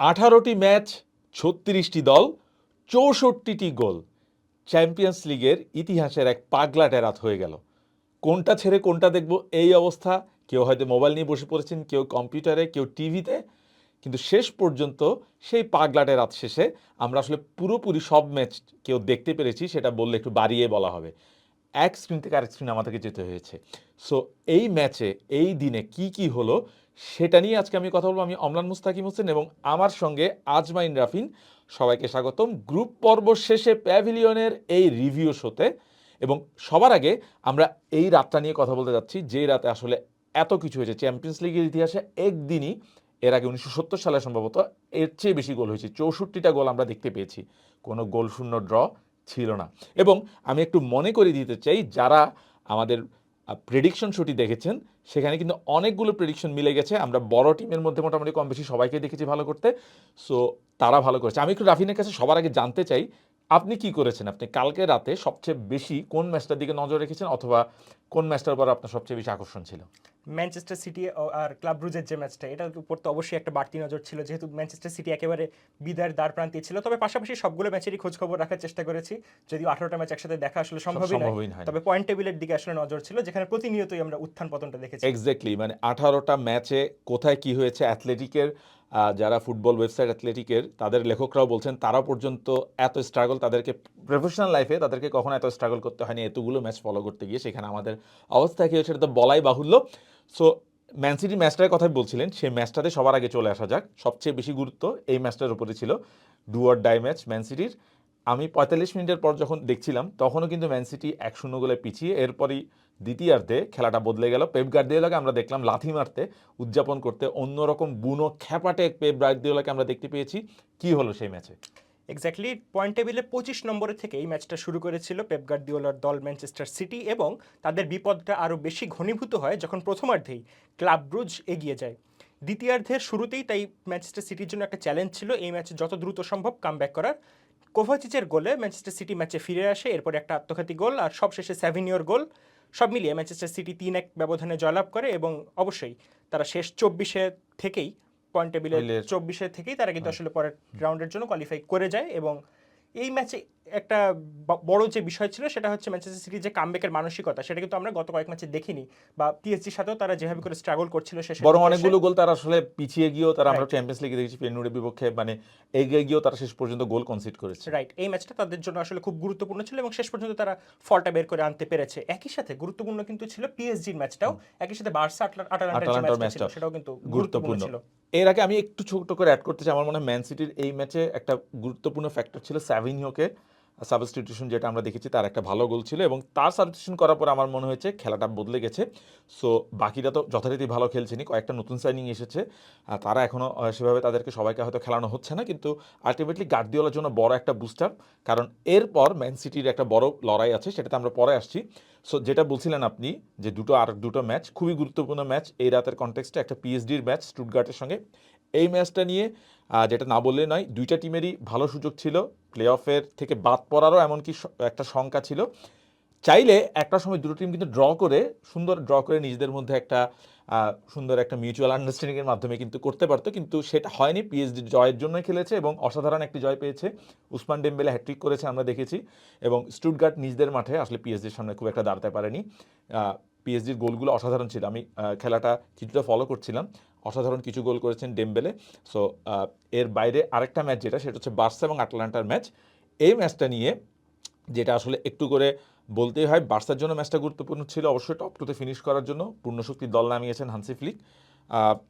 আঠারোটি ম্যাচ, ছত্রিশটি দল, চৌষট্টিটি গোল। চ্যাম্পিয়ন্স লিগের ইতিহাসের এক পাগলা টেরাত হয়ে গেল। কোনটা ছেড়ে কোনটা দেখব এই অবস্থা। কেউ হয়তো মোবাইল নিয়ে বসে পড়েছেন, কেউ কম্পিউটারে, কেউ টিভিতে। কিন্তু শেষ পর্যন্ত সেই পাগলাটে রাত শেষে আমরা আসলে পুরোপুরি সব ম্যাচ কেউ দেখতে পেরেছি, সেটা বললে একটু বাড়িয়ে বলা হবে। এক স্ক্রিন থেকে আরেক স্ক্রিন আমাদেরকে যেতে হয়েছে। সো এই ম্যাচে এই দিনে কি কি হলো, সেটা নিয়ে আজকে আমি কথা বলব। আমি অমলান মুস্তাকিম হোসেন এবং আমার সঙ্গে আজমাইন রাফিন। সবাইকে স্বাগতম। গ্রুপ পর্ব শেষে প্যাভিলিয়নের এই রিভিউ শোতে এবং সবার আগে আমরা এই রাতটা নিয়ে কথা বলতে যাচ্ছি, যে রাতে আসলে এত কিছু হয়েছে। চ্যাম্পিয়ন্স লিগের ইতিহাসে একদিনই, এর আগে উনিশশো সত্তর সালে সম্ভবত এর চেয়ে বেশি গোল হয়েছে। চৌষট্টিটা গোল আমরা দেখতে পেয়েছি। কোনো গোল শূন্য ড্র ছিল না। এবং আমি একটু মনে করে দিতে চাই, যারা আমাদের প্রেডিকশন শোটি দেখেছেন, সেখানে কিন্তু অনেকগুলো প্রেডিকশন মিলে গেছে। আমরা বড় টিমের মধ্যে মোটামুটি কম বেশি সবাইকে দেখেছি ভালো করতে। সো তারা ভালো করেছে। আমি একটু রাফিনের কাছে সবার আগে জানতে চাই, আপনি কি করেছেন? আপনি কালকে রাতে সবচেয়ে বেশি কোন ম্যাচটার দিকে নজর রেখেছেন? অথবা কোন ম্যাচটার উপর আপনার সবচেয়ে বেশি আকর্ষণ ছিল? ম্যানচেস্টার সিটি আর ক্লাব ব্রুজের যে ম্যাচটা এটার উপর তো অবশ্যই একটা বাড়তি নজর ছিল যেহেতু ম্যানচেস্টার সিটি একেবারে বিদায়ের দ্বার প্রান্তে ছিল। তবে পাশাপাশি সবগুলো ম্যাচেরই খোঁজ খবর রাখার চেষ্টা করেছি। যদিও আঠারোটা ম্যাচ একসাথে দেখা আসলে সম্ভবই নয় তবে পয়েন্ট টেবিলের দিকে আসলে নজর ছিল যেখানে প্রতিনিয়তই আমরা উত্থান পতনটা দেখেছি। এক্স্যাক্টলি মানে আঠারোটা ম্যাচে কোথায় কি হয়েছে অ্যাথলেটিকের যারা ফুটবল ওয়েবসাইট অ্যাথলেটিকের, তাদের লেখকরাও বলছেন তারা পর্যন্ত এত স্ট্রাগল তাদেরকে প্রফেশনাল লাইফে তাদেরকে কখনো এত স্ট্রাগল করতে হয়নি। এতগুলো ম্যাচ ফলো করতে গিয়ে সেখানে আমাদের অবস্থা কী হয়েছে সেটা তো বলাই বাহুল্য। সো ম্যান সিটি ম্যাচটার কথাই বলছিলেন, সেই ম্যাচটাতে সবার আগে চলে আসা যাক। সবচেয়ে বেশি গুরুত্ব এই ম্যাচটার উপরে ছিল। ডুয়ার ডাই ম্যাচ ম্যান সিটির আমি পঁয়তাল্লিশ মিনিটের পর যখন দেখছিলাম, তখনও কিন্তু ম্যান সিটি এক শূন্য গোলে পিছিয়ে এরপরই দ্বিতীয়ার্ধে খেলাটা বদলে গেল। পেপ গার্দিওলাকে আমরা দেখলাম লাথি মারতে উদযাপন করতে অন্যরকম বুনো খ্যাপাটে পেপ গার্দিওলাকে আমরা দেখতে পেয়েছি। কি হলো সেই ম্যাচে? এক্স্যাক্টলি পয়েন্ট টেবিলে পঁচিশ নম্বরে থেকে এই ম্যাচটা শুরু করেছিল পেপ গার্দিওলার দল ম্যানচেস্টার সিটি এবং তাদের বিপদটা আরও বেশি ঘনীভূত হয় যখন প্রথমার্ধেই ক্লাব ব্রুজ এগিয়ে যায়। দ্বিতীয়ার্ধের শুরুতেই তাই ম্যানচেস্টার সিটির জন্য একটা চ্যালেঞ্জ ছিল। এই ম্যাচে যত দ্রুত সম্ভব কামব্যাক করার কোভাচিচের গোলে ম্যানচেস্টার সিটি ম্যাচে ফিরে আসে এরপরে একটা আত্মঘাতী গোল আর সবশেষে স্যাভিনিয়র গোল। সব মিলিয়ে ম্যানচেস্টার সিটি তিন এক ব্যবধানে জয়লাভ করে এবং অবশ্যই তারা শেষ চব্বিশে থেকেই পয়েন্ট টেবিলে টেবিলের- চব্বিশে থেকেই তারা কিন্তু আসলে পরের রাউন্ডের জন্য কোয়ালিফাই করে যায় এবং এই ম্যাচে একটা বড় যে বিষয় ছিল সেটা হচ্ছে ম্যানচেস্টার সিটির যে কামব্যাকের মানসিকতা সেটা কিন্তু আমরা গত কয়েক ম্যাচে দেখিনি বা পিএসজির সাথেও তারা যেভাবে করে স্ট্রাগল করছিল শেষে বরং অনেকগুলো গোল তারা আসলে পিছিয়ে গিয়েও তারা আমরা চ্যাম্পিয়ন্স লিগে দেখেছি পেনুরের বিপক্ষে মানে এগিয়ে গিয়েও তারা শেষ পর্যন্ত গোল কনসিড করেছে। রাইট এই ম্যাচটা তাদের জন্য আসলে খুব গুরুত্বপূর্ণ ছিল এবং শেষ পর্যন্ত তারা ফলটা বের করে আনতে পেরেছে। একই সাথে গুরুত্বপূর্ণ কিন্তু ছিল পিএসজির ম্যাচটাও একই সাথে বার্সা আটলা- আটালান্টার ম্যাচটা সেটাও কিন্তু গুরুত্বপূর্ণ গুরুত্বপূর্ণ। ছিল এর আগে আমি একটু ছোট করে অ্যাড করতে চাই আমার মনে হয় ম্যান সিটির এই ম্যাচে একটা গুরুত্বপূর্ণ ফ্যাক্টর ছিল স্যাভিনিওকে সাবস্টিটিউশন যেটা আমরা দেখেছি, তার একটা ভালো গোল ছিল এবং তার সাবস্টিটিউশন করার পর আমার মনে হয়েছে খেলাটা বদলে গেছে। সো বাকিরা তো যথারীতি ভালো খেলছেনি কয়েকটা নতুন সাইনিং এসেছে। আর তারা এখনও সেভাবে তাদেরকে সবাইকে হয়তো খেলানো হচ্ছে না, কিন্তু আলটিমেটলি গার্দিওলার জন্য বড় একটা বুস্টার কারণ এরপর ম্যান সিটির একটা বড় লড়াই আছে, সেটাতে আমরা পরে আসছি। সো যেটা বলছিলেন আপনি, যে দুটো আর দুটো ম্যাচ, খুবই গুরুত্বপূর্ণ ম্যাচ, এই রাতের কনটেক্সটে একটা পিএসডির ম্যাচ স্টুটগার্টের সঙ্গে। এই ম্যাচটা নিয়ে যেটা না বললে নয়, দুইটা টিমেরই ভালো সুযোগ ছিল। প্লে অফের থেকে বাদ পড়ারও এমনকি একটা শঙ্কা ছিল। চাইলে একটা সময় দুটো টিম কিন্তু ড্র করে, সুন্দর ড্র করে নিজেদের মধ্যে একটা সুন্দর একটা মিউচুয়াল আন্ডারস্ট্যান্ডিংয়ের মাধ্যমে কিন্তু করতে পারতো। কিন্তু সেটা হয়নি। পিএসডি জয়ের জন্যই খেলেছে এবং অসাধারণ একটি জয় পেয়েছে। উসমান ডেম্বেলে হ্যাট্রিক করেছে আমরা দেখেছি এবং স্টুটগার্ট নিজেদের মাঠে আসলে পিএসডির সামনে খুব একটা দাঁড়াতে পারেনি। পিএসডির গোলগুলো অসাধারণ ছিল। আমি খেলাটা কিছুটা ফলো করছিলাম। অসাধারণ কিছু গোল করেছেন ডেম্বেলে সো এর বাইরে আরেকটা ম্যাচ যেটা সেটা হচ্ছে বার্সা এবং আটলান্টার ম্যাচ এই ম্যাচটা নিয়ে যেটা আসলে একটু করে বলতেই হয় বার্সার জন্য ম্যাচটা গুরুত্বপূর্ণ ছিল অবশ্যই টপ টুতে ফিনিশ করার জন্য। পূর্ণশক্তির দল নামিয়েছেন Hansi Flick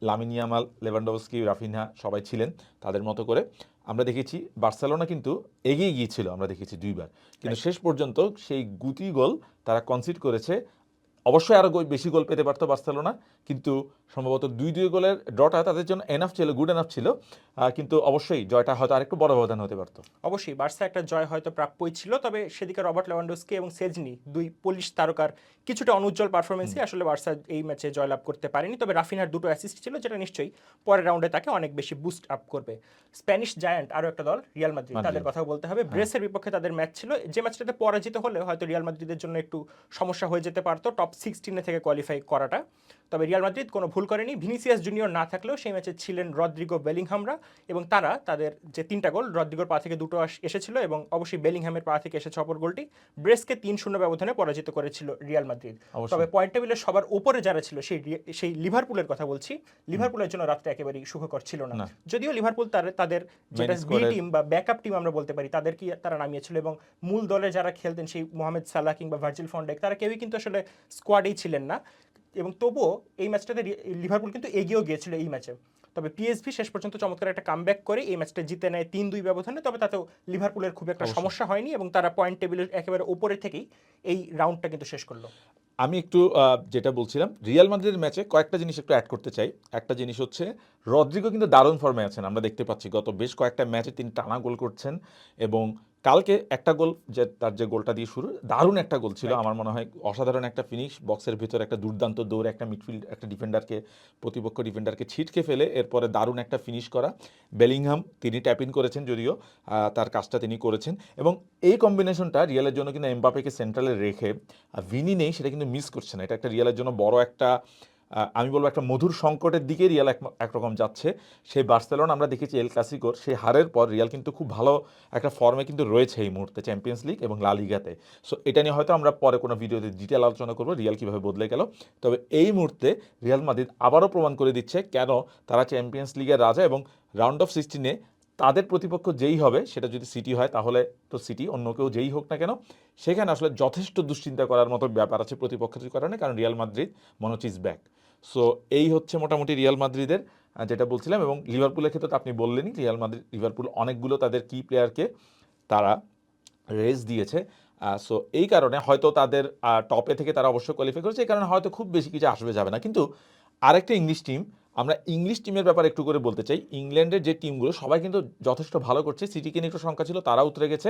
Lamine Yamal Lewandowski Raphinha সবাই ছিলেন তাদের মতো করে। আমরা দেখেছি বার্সেলোনা কিন্তু এগিয়ে গিয়েছিল আমরা দেখেছি দুইবার। কিন্তু শেষ পর্যন্ত সেই গুতি গোল তারা কনসিড করেছে অবশ্যই আরও বেশি গোল পেতে পারতো বার্সেলোনা কিন্তু সম্ভবত দুই দুই গোলের ড্রটা তাদের জন্য এনাফ ছিল গুড এনাফ ছিল। কিন্তু অবশ্যই জয়টা হয়তো আরেকটু বড় ব্যবধান হতে পারতো। অবশ্যই বার্সা একটা জয় হয়তো প্রাপ্যই ছিল তবে সেদিকে রবার্ট লেভানডোস্কি এবং সেজনি দুই পুলিশ তারকার কিছুটা অনুজ্জ্বল পারফরমেন্সই আসলে বার্সা এই ম্যাচে জয়লাভ করতে পারেনি। তবে রাফিনার দুটো অ্যাসিস্ট ছিল যেটা নিশ্চয়ই পরের রাউন্ডে তাকে অনেক বেশি বুস্ট আপ করবে। স্প্যানিশ জায়ান্ট আরও একটা দল রিয়াল মাদ্রিদ মাদ্রিদ। তাদের কথা বলতে হবে। ব্রেসের বিপক্ষে তাদের ম্যাচ ছিল যে ম্যাচটাতে পরাজিত হলে হয়তো রিয়াল মাদ্রিদের জন্য একটু সমস্যা হয়ে যেতে পারতো। টপ সিক্সটিনে থেকে কোয়ালিফাই করাটা। তবে রিয়াল মাদ্রিদ কোনো ভুল করেনি। ভিনিসিয়াস জুনিয়র না থাকলেও সেই ম্যাচে ছিলেন রদ্রিগো বেলিংহামরা এবং তারা তাদের যে তিনটা গোল রদ্রিগোর পা থেকে দুটো এসেছিল এবং অবশ্যই বেলিংহামের পা থেকে এসেছে অপর গোলটি। ব্রেসকে তিন শূন্য ব্যবধানে পরাজিত করেছিল রিয়াল মাদ্রিদ। তবে পয়েন্ট টেবিলের সবার উপরে যারা ছিল সেই সেই লিভারপুলের কথা বলছি। লিভারপুলের জন্য রাতটা একেবারেই সুখকর ছিল না। যদিও লিভারপুল তার তাদের যেটা বি টিম বা ব্যাকআপ টিম আমরা বলতে পারি তাদেরকে তারা নামিয়েছিল এবং মূল দলে যারা খেলতেন সেই মোহামেদ সালাহ কিংবা ভার্জিল ফন্ডেক তারা কেউই কিন্তু আসলে স্কোয়াডেই ছিলেন না। এবং তবুও এই ম্যাচটাতে লিভারপুল কিন্তু এগিয়েও গিয়েছিল এই ম্যাচে তবে পিএসভি শেষ পর্যন্ত চমৎকার একটা কামব্যাক করে এই ম্যাচটা জিতে নেয় তিন দুই ব্যবধানে তবে তাতেও লিভারপুলের খুব একটা সমস্যা হয়নি এবং তারা পয়েন্ট টেবিলের একেবারে উপরে থেকেই এই রাউন্ডটা কিন্তু শেষ করল। আমি একটু যেটা বলছিলাম রিয়াল মাদ্রিদের ম্যাচে কয়েকটা জিনিস একটু অ্যাড করতে চাই। একটা জিনিস হচ্ছে রদ্রিগো কিন্তু দারুণ ফর্মে আছেন। আমরা দেখতে পাচ্ছি গত বেশ কয়েকটা ম্যাচে তিনি টানা গোল করছেন এবং কালকে একটা গোল যে তার যে গোলটা দিয়ে শুরু দারুণ একটা গোল ছিল। আমার মনে হয় অসাধারণ একটা ফিনিশ বক্সের ভিতরে একটা দুর্দান্ত দৌড় একটা মিডফিল্ড একটা ডিফেন্ডারকে প্রতিপক্ষ ডিফেন্ডারকে ছিটকে ফেলে এরপরে দারুণ একটা ফিনিশ করা। বেলিংহাম তিনি ট্যাপ ইন করেছেন যদিও তার কাজটা তিনি করেছেন। এবং এই কম্বিনেশনটা রিয়ালের জন্য কিন্তু এমবাপেকে সেন্ট্রালে রেখে ভিনি নেই সেটা কিন্তু মিস করছে না। এটা একটা রিয়ালের জন্য বড় একটা আমি বলব একটা মধুর সংকটের দিকে রিয়াল এক একরকম যাচ্ছে। সেই বার্সেলোনা আমরা দেখেছি এল ক্লাসিকোর সেই হারের পর রিয়াল কিন্তু খুব ভালো একটা ফর্মে কিন্তু রয়েছে এই মুহূর্তে চ্যাম্পিয়ন্স লিগ এবং লা লিগাতে সো এটা নিয়ে হয়তো আমরা পরে কোনো ভিডিওতে ডিটেল আলোচনা করব রিয়াল কীভাবে বদলে গেল। তবে এই মুহূর্তে রিয়াল মাদ্রিদ আবারও প্রমাণ করে দিচ্ছে কেন তারা চ্যাম্পিয়ন্স লিগের রাজা এবং রাউন্ড অফ সিক্সটিনে তাদের প্রতিপক্ষ যেই হবে, সেটা যদি সিটি হয়, তাহলে তো সিটি, অন্য কেউ যেই হোক না কেন, সেখানে আসলে যথেষ্ট দুশ্চিন্তা করার মতো ব্যাপার আছে প্রতিপক্ষের কারণে, কারণ রিয়াল মাদ্রিদ মনোচ ইজ ব্যাক সো এই হচ্ছে মোটামুটি রিয়াল মাদ্রিদের যেটা বলছিলাম, এবং লিভারপুলের ক্ষেত্রে তো আপনি বললেনই, রিয়াল মাদ্রিদ, লিভারপুল অনেকগুলো তাদের কি প্লেয়ারকে তারা রেস দিয়েছে। সো এই কারণে হয়তো তাদের টপে থেকে তারা অবশ্যই কোয়ালিফাই করেছে, এই কারণে হয়তো খুব বেশি কিছু আসবে, যাবে না। কিন্তু আরেকটা ইংলিশ টিম আমরা ইংলিশ টিমের ব্যাপারে একটু করে বলতে চাই। ইংল্যান্ডের যে টিমগুলো সবাই কিন্তু যথেষ্ট ভালো করছে। সিটিকে নিয়ে একটু সংখ্যা ছিল তারা উতরে গেছে।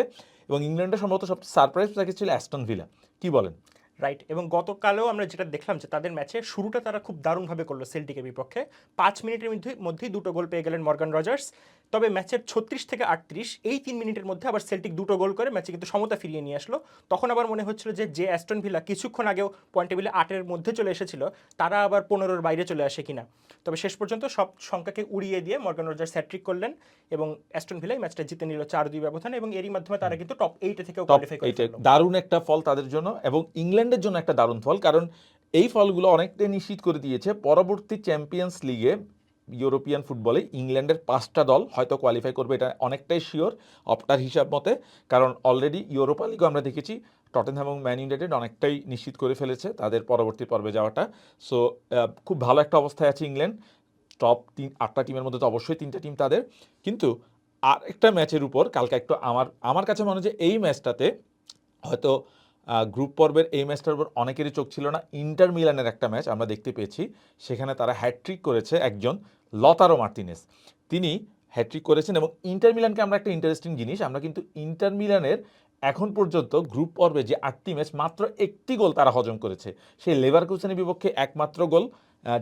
এবং ইংল্যান্ডের সম্ভবত সবচেয়ে সারপ্রাইজ প্যাকেজ ছিল অ্যাস্টন ভিলা কি বলেন? রাইট এবং গতকালেও আমরা যেটা দেখলাম যে তাদের ম্যাচে শুরুটা তারা খুব দারুণভাবে করল সেলটিকের বিপক্ষে। পাঁচ মিনিটের মধ্যে মধ্যেই দুটো গোল পেয়ে গেলেন মর্গান রজার্স তবে ম্যাচের ছত্রিশ থেকে আটত্রিশ এই তিন মিনিটের মধ্যে আবার সেল্টিক দুটো গোল করে ম্যাচে কিন্তু সমতা ফিরিয়ে নিয়ে আসলো। তখন আবার মনে হচ্ছিল যে যে অ্যাস্টন ভিলা কিছুক্ষণ আগেও পয়েন্ট টেবিলে আটের মধ্যে চলে এসেছিল তারা আবার পনেরোর বাইরে চলে আসে কিনা। তবে শেষ পর্যন্ত সব সংখ্যাকে উড়িয়ে দিয়ে মর্গান রজার্স হ্যাট্রিক করলেন এবং অ্যাস্টন ভিলা এই ম্যাচটা জিতে নিল চার দুই ব্যবধানে এবং এরই মাধ্যমে তারা কিন্তু টপ এইটে থেকেও কোয়ালিফাই করে দারুণ একটা ফল তাদের জন্য এবং ইংল্যান্ডের জন্য একটা দারুণ ফল কারণ এই ফলগুলো অনেকটাই নিশ্চিত করে দিয়েছে। পরবর্তী চ্যাম্পিয়ন্স লিগে ইউরোপিয়ান ফুটবলে ইংল্যান্ডের পাঁচটা দল হয়তো কোয়ালিফাই করবে, এটা অনেকটাই শিওর অপটার হিসাব মতে। কারণ অলরেডি ইউরোপা লিগও আমরা দেখেছি টটেনহ্যাম এবং ম্যান ইউনাইটেড অনেকটাই নিশ্চিত করে ফেলেছে তাদের পরবর্তী পর্বে যাওয়াটা। সো খুব ভালো একটা অবস্থায় আছে ইংল্যান্ড। টপ তিন, আটটা টিমের মধ্যে তো অবশ্যই তিনটা টিম তাদের। কিন্তু আর একটা ম্যাচের উপর কালকে একটু আমার আমার কাছে মনে হয় যে এই ম্যাচটাতে হয়তো গ্রুপ পর্বের এই ম্যাচটার উপর অনেকেরই চোখ ছিল না। ইন্টার মিলানের একটা ম্যাচ আমরা দেখতে পেয়েছি। সেখানে তারা হ্যাট্রিক করেছে একজন লতারো মার্টিনেস। তিনি হ্যাট্রিক করেছেন এবং ইন্টার মিলানকে আমরা একটা ইন্টারেস্টিং জিনিস, আমরা কিন্তু ইন্টার মিলানের এখন পর্যন্ত গ্রুপ পর্বে যে আটটি ম্যাচ মাত্র একটি গোল তারা হজম করেছে, সেই লেভার কুসেনের বিপক্ষে একমাত্র গোল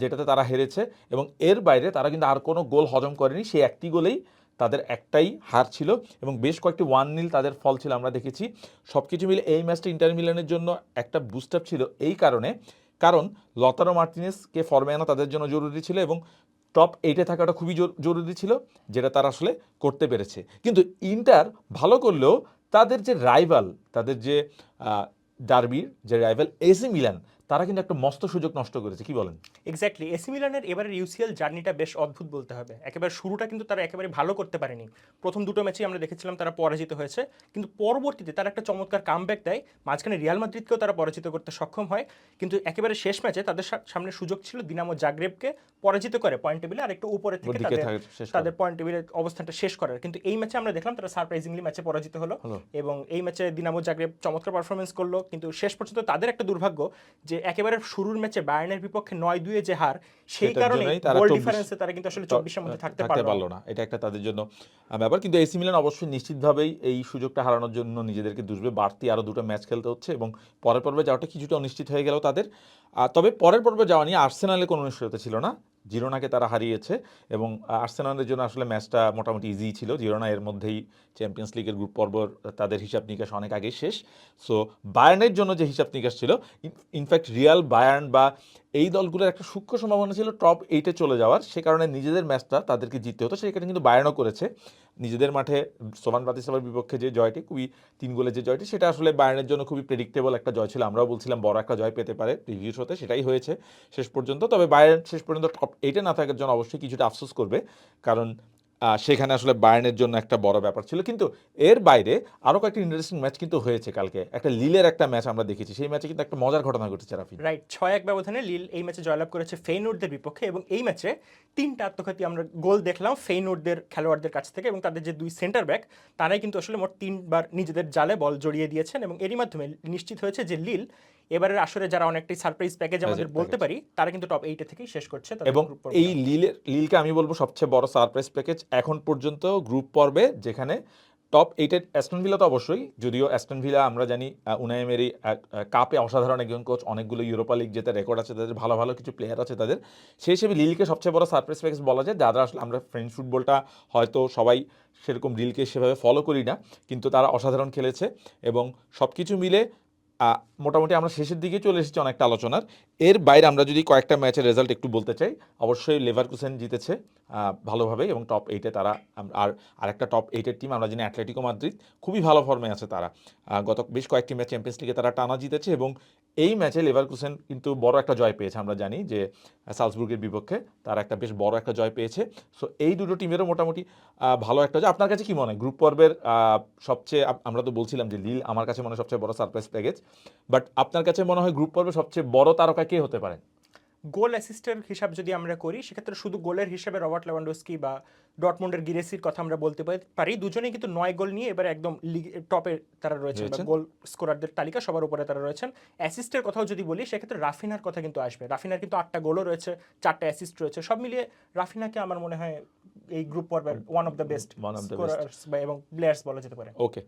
যেটাতে তারা হেরেছে এবং এর বাইরে তারা কিন্তু আর কোনো গোল হজম করেনি, সেই একটি গোলেই তাদের একটাই হার ছিল এবং বেশ কয়েকটি ওয়ান নীল তাদের ফল ছিল আমরা দেখেছি। সব কিছু মিলে এই ম্যাচটা ইন্টার মিলানের জন্য একটা বুস্ট আপ ছিল এই কারণে, কারণ লতারো মার্টিনেসকে ফর্মে আনা তাদের জন্য জরুরি ছিল এবং টপ এইটে থাকাটা খুবই জরু- জরুরি ছিল, যেটা তারা আসলে করতে পেরেছে। কিন্তু ইন্টার ভালো করলেও তাদের যে রাইভাল তাদের যে ডার্বির যে রাইভাল এসি মিলান তারা কিন্তু একটা মস্ত সুযোগ নষ্ট করেছে কি বলেন? এক্স্যাক্টলি এসি মিলানের এবারের ইউসিএল জার্নিটা বেশ অদ্ভুত বলতে হবে। একেবারে শুরুটা কিন্তু তারা একেবারে ভালো করতে পারেনি। প্রথম দুটো ম্যাচেই আমরা দেখেছিলাম তারা পরাজিত হয়েছে। কিন্তু পরবর্তীতে তারা একটা চমৎকার কামব্যাক দেয়। মাঝখানে রিয়াল মাদ্রিদকেও তারা পরাজিত করতে সক্ষম হয়। কিন্তু একেবারে শেষ ম্যাচে তাদের সামনে সুযোগ ছিল দিনামো জাগ্রেবকে পরাজিত করে পয়েন্ট টেবিলে আর একটু উপরে থেকে তাদের পয়েন্ট টেবিলের অবস্থানটা শেষ করার। কিন্তু এই ম্যাচে আমরা দেখলাম তারা সারপ্রাইজিংলি ম্যাচে পরাজিত হলো। হলো। এবং এই ম্যাচে দিনামো জাগ্রেব চমৎকার পারফরমেন্স করল। কিন্তু শেষ পর্যন্ত তাদের একটা দুর্ভাগ্য যে একেবারে শুরুর ম্যাচে বায়ার্নের বিপক্ষে নয় দুয়ে যে হার সেই কারণে গোল ডিফারেন্সে তারা কিন্তু আসলে চব্বিশের মধ্যে থাকতে পারল না। এটা একটা তাদের জন্য ব্যাপার। কিন্তু এসি মিলান অবশ্যই নিশ্চিতভাবেই এই সুযোগটা হারানোর জন্য নিজেদেরকে দুষবে বাড়তি আরও দুটো ম্যাচ খেলতে হচ্ছে এবং পরের পর্বে যাওয়াটা কিছুটা অনিশ্চিত হয়ে গেল তাদের। তবে পরের পর্বে যাওয়া নিয়ে আর্সেনালে কোনো অনিশ্চয়তা ছিল না। জিরোনাকে তারা হারিয়েছে এবং আর্সেনালের জন্য আসলে ম্যাচটা মোটামুটি ইজি ছিল। জিরোনা এর মধ্যেই চ্যাম্পিয়ন্স লিগের গ্রুপ পর্ব তাদের হিসাব নিকাশ অনেক আগে শেষ। সো বায়ার্নের জন্য যে হিসাব নিকাশ ছিল ইনফ্যাক্ট রিয়াল বায়ার্ন বা এই দলগুলোর একটা সূক্ষ্ম সম্ভাবনা ছিল টপ এইটে চলে যাওয়ার। সে কারণে নিজেদের ম্যাচটা তাদেরকে জিততে হতো। সেখানে কিন্তু বায়ার্নও করেছে। নিজেদের মাঠে সোমান ব্রাতিসভার বিপক্ষে যে জয়টি, খুবই তিন গোলে যে জয়টি, সেটা আসলে বায়ানের জন্য খুবই প্রেডিক্টেবল একটা জয় ছিল। আমরাও বলছিলাম বড় একটা জয় পেতে পারে প্রিভিউস হতে, সেটাই হয়েছে শেষ পর্যন্ত। তবে বায়ান শেষ পর্যন্ত টপ এইটে না থাকার জন্য অবশ্যই কিছুটা আফসোস করবে। কারণ সেখানে আসলে বায়ার্নের জন্য একটা বড় ব্যাপার ছিল। কিন্তু এর বাইরে আরও কয়েকটি ইন্টারেস্টিং ম্যাচ কিন্তু হয়েছে কালকে। একটা লিলের একটা ম্যাচ আমরা দেখেছি। সেই ম্যাচে কিন্তু একটা মজার ঘটনা ঘটেছে রাফি রাইট ছয় এক ব্যবধানে লিল এই ম্যাচে জয়লাভ করেছে ফেইনুডদের বিপক্ষে এবং এই ম্যাচে তিনটা আত্মঘাতী আমরা গোল দেখলাম ফেইনুডদের খেলোয়াড়দের কাছ থেকে এবং তাদের যে দুই সেন্টার ব্যাক তারাই কিন্তু আসলে মোট তিনবার নিজেদের জালে বল জড়িয়ে দিয়েছেন এবং এরই মাধ্যমে নিশ্চিত হয়েছে যে লিল এবারের আসরে যারা অনেকটাই সারপ্রাইজ প্যাকেজ আমাদের বলতে পারি তারা কিন্তু টপ এইটে থেকেই শেষ করছে এবং এই লিলের লিলকে আমি বলব সবচেয়ে বড় সারপ্রাইজ প্যাকেজ এখন পর্যন্ত গ্রুপ পর্বে যেখানে টপ এইটের অ্যাস্টন ভিলা তো অবশ্যই যদিও অ্যাস্টন ভিলা আমরা জানি উনাইমেরি কাপে অসাধারণ একজন কোচ অনেকগুলো ইউরোপা লিগ জেতার রেকর্ড আছে তাদের ভালো ভালো কিছু প্লেয়ার আছে তাদের। সেই হিসেবে লিলকে সবচেয়ে বড় সারপ্রাইজ প্যাকেজ বলা যায় যারা আসলে আমরা ফ্রেঞ্চ ফুটবলটা হয়তো সবাই সেরকম লিলকে সেভাবে ফলো করি না কিন্তু তারা অসাধারণ খেলেছে এবং সব কিছু মিলে মোটামুটি আমরা শেষের দিকে চলে এসেছি অনেকটা আলোচনার। এর বাইরে আমরা যদি কয়েকটা ম্যাচের রেজাল্ট একটু বলতে চাই, অবশ্যই লেভারকুসেন জিতেছে ভালোভাবে এবং টপ এইটে তারা আর আরেকটা টপ এইটের টিম আমরা জানি অ্যাটলেটিকো মাদ্রিদ খুবই ভালো ফর্মে আছে তারা। গত বেশ কয়েকটি ম্যাচ চ্যাম্পিয়ন্স লিগে তারা টানা জিতেছে এবং এই ম্যাচে লেভারকুসেন কিন্তু বড় একটা জয় পেয়েছে, আমরা জানি যে সালসবুর্গের বিপক্ষে তার একটা বেশ বড় একটা জয় পেয়েছে। সো এই দুটো টিমেরও মোটামুটি ভালো একটা জয়। আপনার কাছে কি মনে হয়? গ্রুপ পর্বের সবচেয়ে আমরা তো বলছিলাম যে লিল আমার কাছে মনে হয় সবচেয়ে বড় সারপ্রাইজ প্যাকেজ বাট আপনার কাছে মনে হয় গ্রুপ পর্বে সবচেয়ে বড় তারকা কে হতে পারে? গোল অ্যাসিস্টের হিসাব যদি আমরা করি সেক্ষেত্রে শুধু গোলের হিসাবে রবার্ট লেভানডোস্কি বা ডটমুন্ডের গিরেসির কথা আমরা বলতে পারি- দুজনেই কিন্তু নয় গোল নিয়ে এবার একদম লিগ টপে তারা রয়েছেন। গোল স্কোরারদের তালিকা সবার উপরে তারা রয়েছেন। অ্যাসিস্টের কথাও যদি বলি সেক্ষেত্রে রাফিনার কথা কিন্তু আসবে। রাফিনার কিন্তু আটটা গোলও রয়েছে চারটা অ্যাসিস্ট রয়েছে। সব মিলিয়ে রাফিনাকে আমার মনে হয় এই গ্রুপ পর্বের one of the best. Scorers এবং প্লেয়ার্স বলা যেতে পারে। ওকে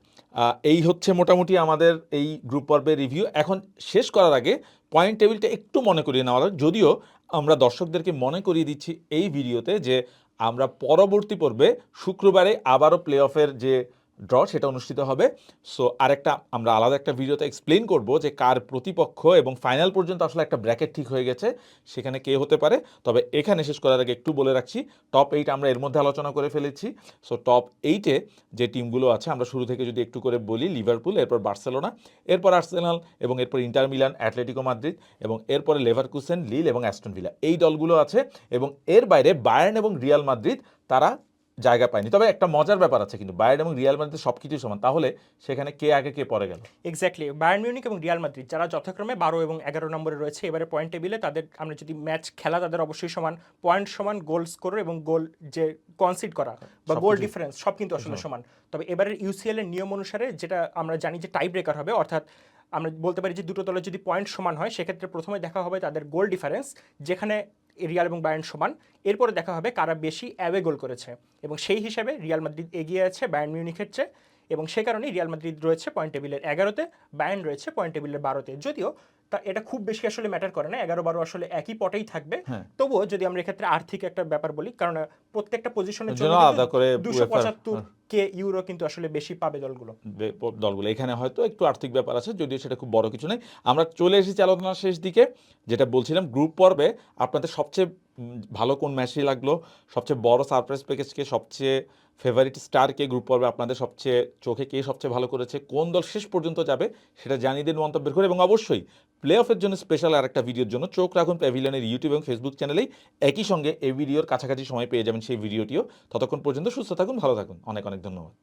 এই হচ্ছে মোটামুটি আমাদের এই গ্রুপ পর্বের রিভিউ এখন শেষ করার আগে পয়েন্ট টেবিলটা একটু মনে করিয়ে নেওয়া। যদিও আমরা দর্শকদেরকে মনে করিয়ে দিচ্ছি এই ভিডিওতে যে আমরা পরবর্তী পর্বে শুক্রবারে আবারও প্লে অফের যে ড্র সেটা অনুষ্ঠিত হবে। সো আরেকটা, আমরা আলাদা একটা ভিডিওতে এক্সপ্লেন করব যে কার প্রতিপক্ষ এবং ফাইনাল পর্যন্ত আসলে একটা ব্র্যাকেট ঠিক হয়ে গেছে, সেখানে কে হতে পারে। তবে এখানে শেষ করার আগে একটু বলে রাখছি টপ এইট আমরা এর মধ্যে আলোচনা করে ফেলেছি। সো টপ এইটে যে টিমগুলো আছে, আমরা শুরু থেকে যদি একটু করে বলি লিভারপুল এরপর বার্সেলোনা এরপর আর্সেনাল এবং এরপর ইন্টার মিলান অ্যাটলেটিকো মাদ্রিদ এবং এরপরে লেভারকুসেন লিল এবং অ্যাস্টন ভিলা এই দলগুলো আছে এবং এর বাইরে বায়ার্ন এবং রিয়াল মাদ্রিদ তারা জায়গা পায়নি। তবে একটা মজার ব্যাপার আছে কিন্তু বায়ার্ন এবং রিয়াল মাদ্রিদ সব কিছুই সমান। তাহলে সেখানে কে আগে কে পরে গেল? এক্স্যাক্টলি বায়ার্ন মিউনিক এবং রিয়াল মাদ্রিদ যারা যথাক্রমে বারো এবং এগারো নম্বরে রয়েছে এবারে পয়েন্ট টেবিলে তাদের আমরা যদি ম্যাচ খেলা তাদের অবশ্যই সমান পয়েন্ট সমান গোল স্কোর এবং গোল যে কনসিড করা বা গোল ডিফারেন্স সব কিন্তু আসলে সমান। তবে এবারের ইউসিএল এর নিয়ম অনুসারে যেটা আমরা জানি যে টাই ব্রেকার হবে অর্থাৎ আমরা বলতে পারি যে দুটো দলের যদি পয়েন্ট সমান হয় সেক্ষেত্রে প্রথমে দেখা হবে তাদের গোল ডিফারেন্স যেখানে রিয়াল এবং বায়ার্ন সমান। এরপরে দেখা হবে কারা বেশি অ্যাওয়ে গোল করেছে। এবং সেই হিসাবে রিয়াল মাদ্রিদ এগিয়ে আছে, বায়ার্ন মিউনিখের চেয়ে। এবং সে কারণেই রিয়াল মাদ্রিদ রয়েছে পয়েন্ট টেবিলের এগারোতে বায়ার্ন রয়েছে পয়েন্ট টেবিলের বারোতে। যদিও তা এটা খুব বেশি আসলে ম্যাটার করে না এগারো বারো আসলে একই পটেই থাকবে। হ্যাঁ। তবুও যদি আমরা এক্ষেত্রে আর্থিক একটা ব্যাপার বলি কারণ প্রত্যেকটা পজিশনের জন্য জন্য আলাদা করে দুশো পঁচাত্তর কে ইউরো কিন্তু আসলে বেশি পাবে দলগুলো। দলগুলো। এখানে হয়তো একটু আর্থিক ব্যাপার আছে যদিও সেটা খুব বড় কিছু নেই। আমরা চলে এসেছি আলোচনার শেষ দিকে যেটা বলছিলাম গ্রুপ পর্বে আপনাদের সবচেয়ে ভালো কোন ম্যাচই লাগল সবচেয়ে বড় সারপ্রাইজ প্যাকেজকে সবচেয়ে ফেভারিট স্টার কে গ্রুপ পর্বে আপনাদের সবচেয়ে চোখে কে সবচেয়ে ভালো করেছে, কোন দল শেষ পর্যন্ত যাবে সেটা জানিয়ে দিন মন্তব্যের করে এবং অবশ্যই প্লে অফের জন্য স্পেশাল আর একটা ভিডিওর জন্য চোখ রাখুন প্যাভিলিয়নের ইউটিউব এবং ফেসবুক চ্যানেলেই একই সঙ্গে এই ভিডিওর কাছাকাছি সময় পেয়ে যাবেন সেই ভিডিওটিও ততক্ষণ পর্যন্ত সুস্থ থাকুন, ভালো থাকুন। অনেক অনেক ধন্যবাদ।